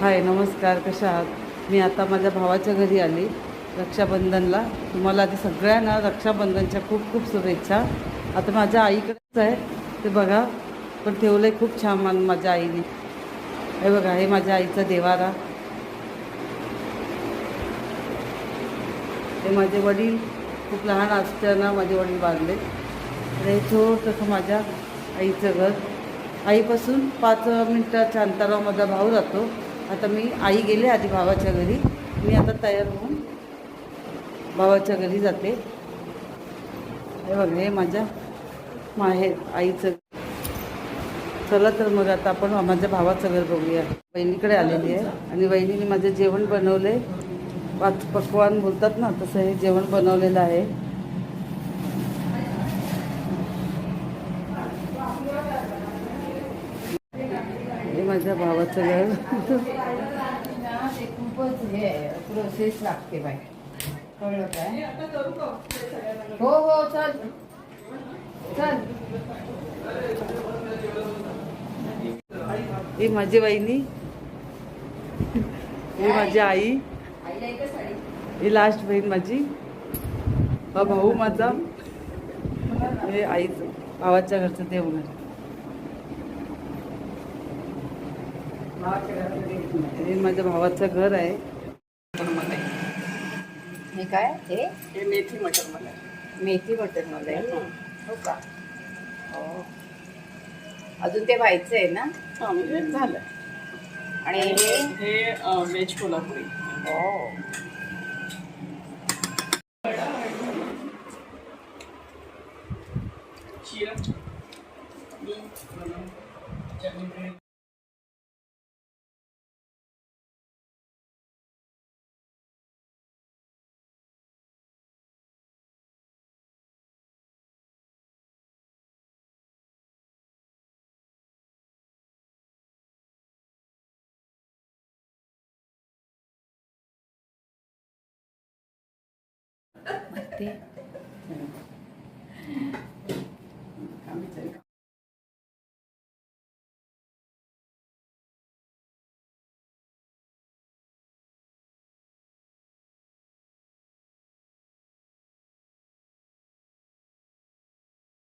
हाय नमस्कार कशा आहात? मी आता माझ्या भावाच्या घरी आली रक्षाबंधनला. तुम्हाला आधी सगळ्यांना रक्षाबंधनच्या खूप खूप शुभेच्छा. आता माझ्या आईकडेच आहे. ते बघा पण ठेवलं आहे खूप छान मान माझ्या आईने. हे बघा हे माझ्या आईचा देवारा. हे माझे वडील खूप लहान असताना माझे वडील बांधले. आणि हे छोटंसं माझ्या आईचं घर. आईपासून पाच मिनटाच्या अंतरावर माझा भाऊ जातो. आता मी आई गेले आधी भावाच्या घरी. मी आता तयार होऊन भावाच्या घरी जाते. हे बघा हे माझ्या माहेर आईचं. चला तर मग आता आपण माझ्या भावाचं घर बघूया. बहिणीकडे आलेली आहे आणि बहिणीने माझं जेवण बनवले पाच पक्वान बोलतात ना तसं हे जेवण बनवलेलं आहे हे माझ्या भावाचं घर. खूपच हे प्रोसेस लागते बाय कळलं काय हो हो चल. चल. ही माझी वहिनी. ही माझी आई. ही लास्ट बहीण माझी. हा भाऊ माझा. हे आईचं भावाच्या घरचं देवघर हे माझ्या भावाचं घर आहे. हे काय? हे? हे मेथी मटर मलाई मेथी बटर मला हो. का? हो. अजून ते व्हायचं आहे ना? हा म्हणजे झालं आणि हे? हे व्हेज कोल्हापुरी. हो. 待って。